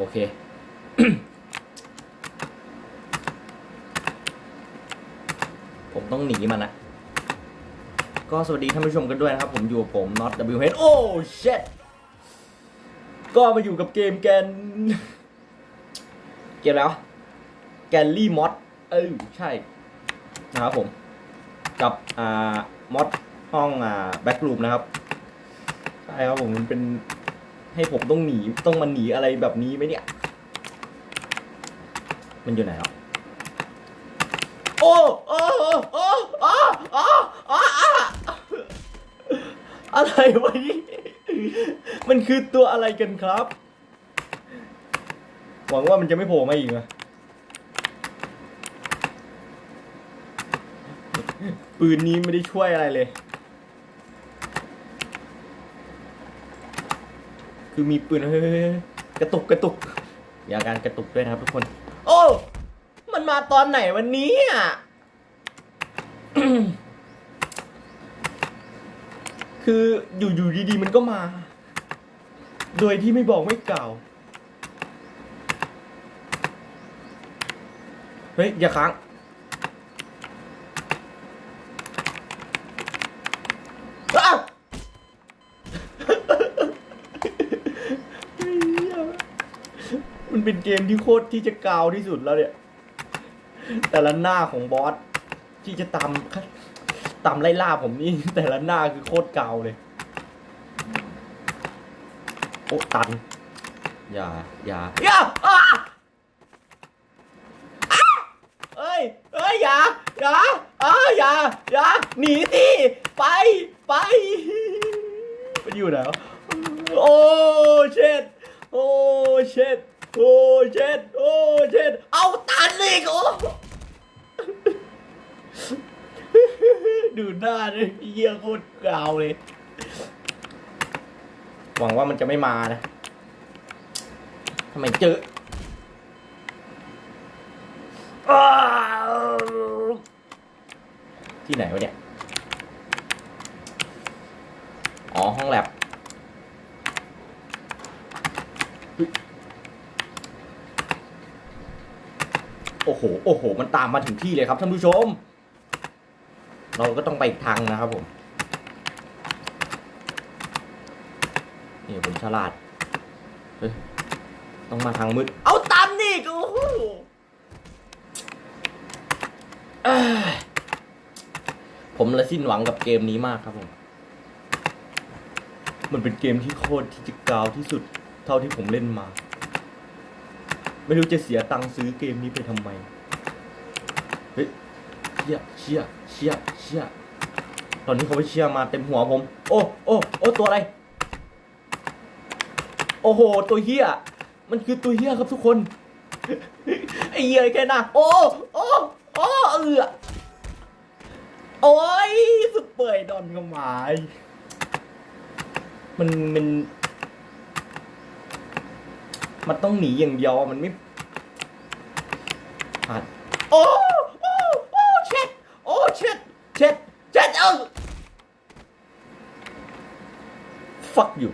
โอเค ผมต้องหนีมันนะก็สวัสดีท่านผู้ชมกันด้วยนะครับ ผมอยู่กับผม not w h โอ้ shit ก็มาอยู่กับเกมแกน เกมแล้วแกลลี่มอดเออใช่ นะครับผม กับอ่ามอดห้องอ่าแบ็กรูมนะครับ ใช่ครับผมมันเป็น ให้ผมต้องหนีต้องมาหนีอะไรแบบนี้ไหมเนี่ย มันอยู่ไหนอะโอ้โอ้โอ้โอ้โอ้โอ้อะไรวะนี่มันคือตัวอะไรกันครับ หวังว่ามันจะไม่โผล่มาอีกนะปืนนี้ไม่ได้ช่วยอะไรเลย คือมีปืนเฮ้ยกระตุกกระตุกมีอาการกระตุกด้วยนะครับทุกคน โอ้ มันมาตอนไหนวันนี้อะคืออยู่อยู่ดีๆมันก็มา โดยที่ไม่บอกไม่กล่าวเฮ้ยอย่าค้าง อ้าว มันเป็นเกมที่โคตรที่จะกาวที่สุดแล้วเนี่ย แต่ละหน้าของบอสที่จะตามตามไล่ล่าผมนี่แต่ละหน้าคือโคตรกาวเลยโอ้ตัน อย่า อย่าอย่าเอ้ยเอ้ยอย่าอย่าอ้าอย่าอย่าหนีสิไปไปมันอยู่ไหนะโอ้เช็ดโอ้เช็ด โอ้เช็ดโอ้เช็ดเอาตันอีกโอ้ดูหน้าเลยเยี่ยโคตรกาวเลย หวังว่ามันจะไม่มานะทำไมเจออ้าวที่ไหนวะเนี่ย อ๋อ ห้องแลบเฮ้ย โอ้โห โอ้โห มันตามมาถึงที่เลยครับท่านผู้ชม เราก็ต้องไปอีกทางนะครับผม นี่ผมฉลาด เฮ้ย ต้องมาทางมืด เอาตันนี่กูเอ้ผมละสิ้นหวังกับเกมนี้มากครับผม มันเป็นเกมที่โคตรที่จะกาวที่สุดเท่าที่ผมเล่นมา ไม่รู้จะเสียตังค์ซื้อเกมนี้ไปทำไม เฮ้ยเชี่ยเชี่ยเชี่ยเชี่ยตอนนี้เขาไปเชี่ยมาเต็มหัวผม โอ้โอ้โอ้ตัวอะไร โอ้โห ตัวเฮียมันคือตัวเฮียครับทุกคน ไอ้เหี้ยแค่น้าโอ้โอ้โอ้เอือโอ้ยสุดเปื่อยดอนกระหมาย มันมัน มันต้องหนีอย่างเดียวอมันไม่ผ่านโอ้โอ้โอ้เช็ดโอ้เช็ดเช็ดเช็ดเออ fuck you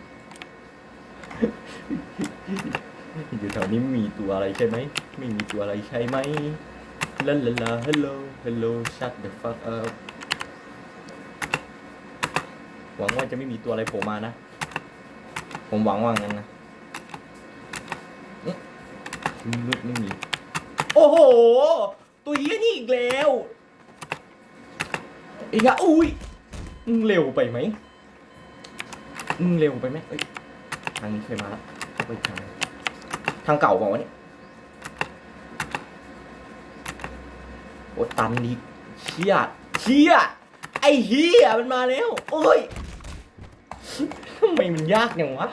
อยู่แถวนี้มีตัวอะไรใช่ไหม ไม่มีตัวอะไรใช่ไหมลาลาลา hello hello shut the fuck up หวังว่าจะไม่มีตัวอะไรโผล่มานะ ผมหวังว่างั้นนะ มืดไม่มีโอ้โห ตัวเหี้ยนี่อีกแล้วอ้กะอุ้ยมึงเร็วไปไหมมึงเร็วไปไหมเอ้ยทางนี้เคยมาแล้วไปทางทางเก่าบอกว่าวะเนี่ยโอ้ตันดีเชี่ยเชี่ยไอ้เฮียมันมาแล้ว โอ้ยทำไมมันยากอย่างวะ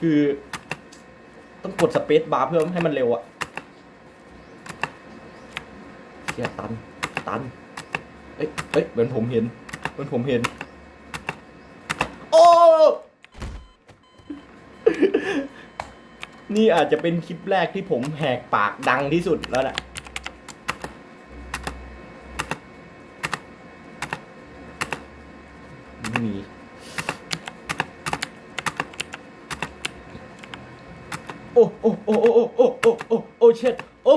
คือ ต้องกดสเปซบาร์เพื่อให้มันเร็วอะเสียตัน ตัน เอ้ยเอ้ยเหมือนผมเห็น เหมือนผมเห็น โอ้ นี่อาจจะเป็นคลิปแรกที่ผมแหกปากดังที่สุดแล้วแหละ โอ้โอ้โอ้โอ้โอ้โอ้โอ้เช็ดโอ้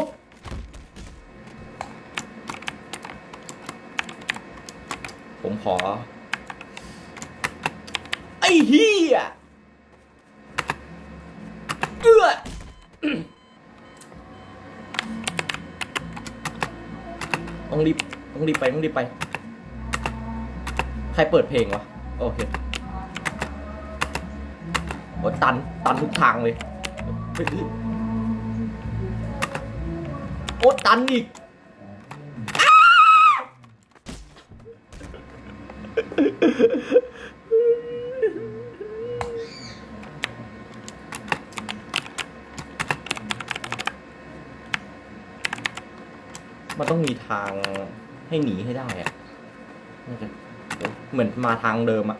ผมขอ ไอ้เฮียเอื้อต้องรีบต้องรีบไปต้องรีบไป ใครเปิดเพลงวะ โอเคโอ้ตัน ตันทุกทางเลย โอ๊ตตันอีกมันต้องมีทางให้หนีให้ได้อะเหมือนมาทางเดิมอะ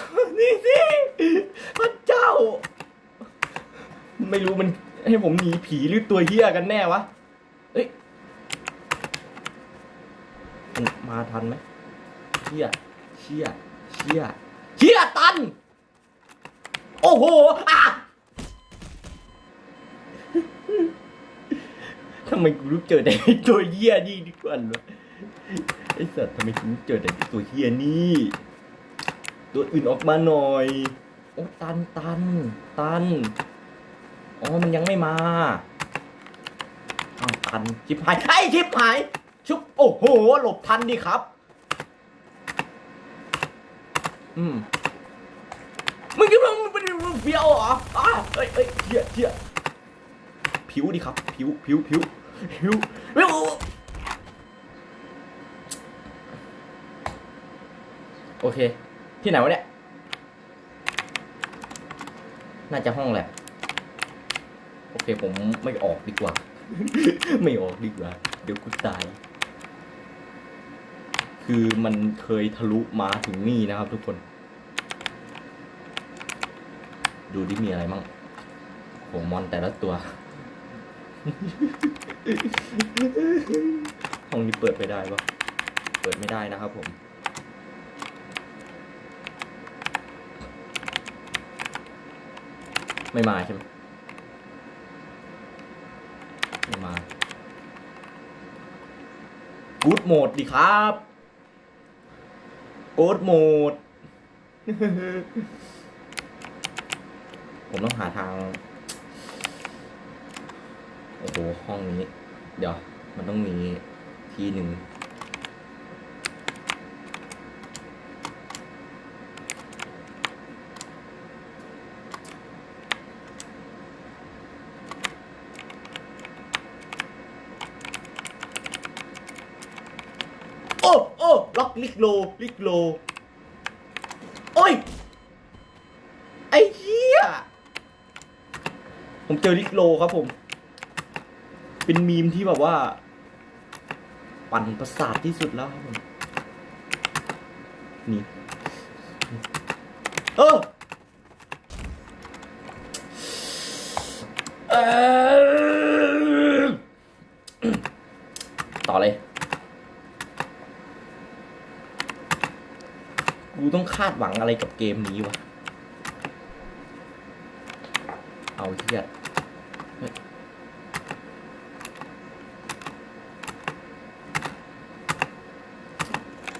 นนี้สิพระเจ้า ไม่รู้มันให้ผมหนีผีหรือตัวเฮี้ยกันแน่วะ เอ้ยมันมาทันไหมเชี่ยเชี่ยเชี่ยเชี่ยตัน โอ้โห อะทำไมกูรู้เจอแต่ตัวเฮี้ยนี่ดีกว่าวะไอ้สัตว์ทำไมกูเจอแต่ตัวเฮี้ยนี่ ตัวอื่นออกมาหน่อย โอ้ตันตันตัน อ๋อ มันยังไม่มาอ้าวทัน ชิบหายไอ้ชิบหาย ชุบ โอ้โห หลบทันดิครับ อืมมึงคิดว่ามึงเป็นเฟียวเหรออะเอ้ยเอ้ยเชี่ยเชี่ยผิวดิครับ ผิว ผิว ผิว ผิวผิวโอเค ที่ไหนวะเนี่ย น่าจะห้องแลบโอเคผมไม่ออกดีกว่า ไม่ออกดีกว่า เดี๋ยวกูตาย คือมันเคยทะลุมาถึงนี่นะครับทุกคน ดูดิมีอะไรมั่งโหมอนแต่ละตัว ห้องนี้เปิดไปได้ปะเปิดไม่ได้นะครับผม ไม่มาใช่ไหมไม่มากูดโหมดดิครับกูดโหมด ผมต้องหาทาง โอ้โห ห้องนี้ เดี๋ยว มันต้องมีที่หนึ่ง โอ้โอ้ล็อกลิกโลลิกโล โอ้ย ไอ้เหี้ย ผมเจอลิกโลครับผม เป็นมีมที่แบบว่า ปั่นประสาทที่สุดแล้วครับผม นี่ เออเออต่อเลย กูต้องคาดหวังอะไรกับเกมนี้วะ เอาเทียด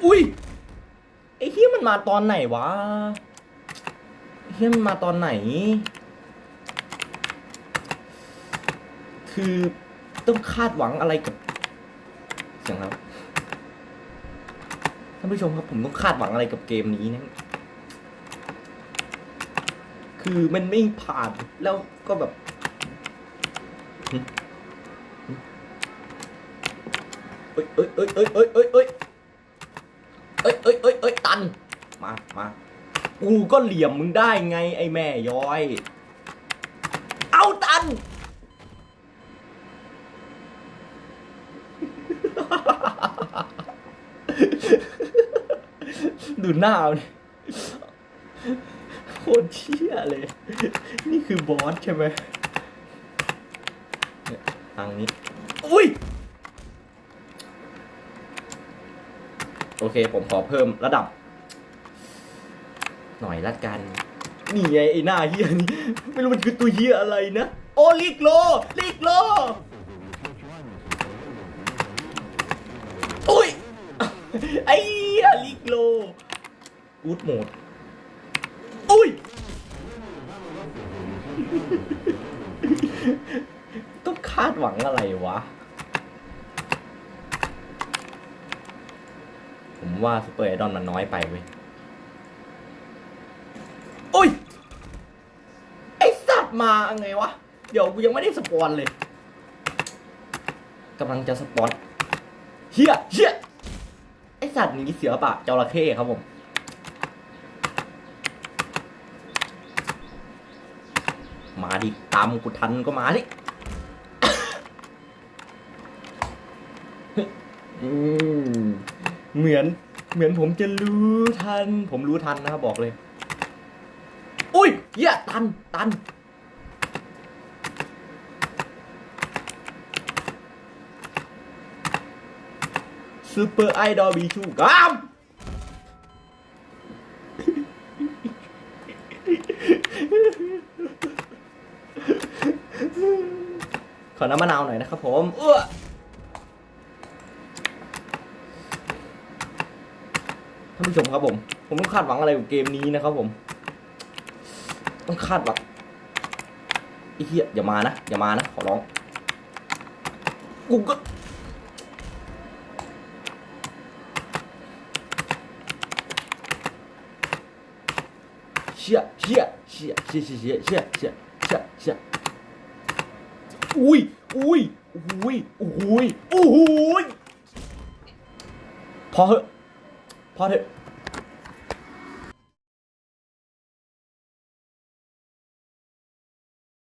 อุ้ย ไอ้เฮียมันมาตอนไหนวะเฮียมันมาตอนไหน คือต้องคาดหวังอะไรกับเสียงแล้ว ท่านผู้ชมครับผมต้องคาดหวังอะไรกับเกมนี้นะ คือมันไม่ผ่านแล้วก็แบบ เอ้ยเอ้ยเอ้ยเอ้ยเอ้ยเอ้ยเอ้ยเอ้ยเอ้ยเอ้ยเอ้ยตัน มามากูก็เหลี่ยมมึงได้ไงไอ้แม่ย้อย เอาตัน ดูหน้ามันโคตรเชี่ยเลย นี่คือบอสใช่ไหมเนี่ยทางนี้ อุ้ย โอเค ผมขอเพิ่มระดับ หน่อยละกัน นี่ไงไอ้หน้าเฮียนี่ ไม่รู้มันคือตัวเฮียอะไรนะ โอลิกโลลิกโล อุ้ย ไอ้เหี้ยลิกโล กูดโหมดอุ้ย ต้องคาดหวังอะไรวะ ผมว่าซูเปอร์ไอดอลมันน้อยไปเว้ยอุ้ย ไอสัตว์มาไงวะ เดี๋ยวกูยังไม่ได้สปอนเลยกำลังจะสปอนเฮียเฮียไอสัตว์หนี้เสือปะจระเข้ครับผม มา ดิ ตามกูทันก็มาดิเหมือน เหมือนผมจะรู้ทัน ผมรู้ทันนะครับบอกเลย อุ้ยเหี้ยตัน ตัน ซูเปอร์ไอดอลบีชูกาม อน้ำมะนาวหน่อยนะครับผมเอื้อท่านผู้ชมครับผม ผมต้องคาดหวังอะไรกับเกมนี้นะครับผม ต้องคาดหวังไอ้เหี้ยอย่ามานะ อย่ามานะ ขอร้อง กูก็เชี่ยเชี่ยเชี่ยเชี่ยเชี่ยเชี่ยเชี่ยเชี่ยเชี่ยเชี่ย อุ้ยอุ้ยอุ้ยอุ้ยอุ้ยพอเหอะพอเถอะ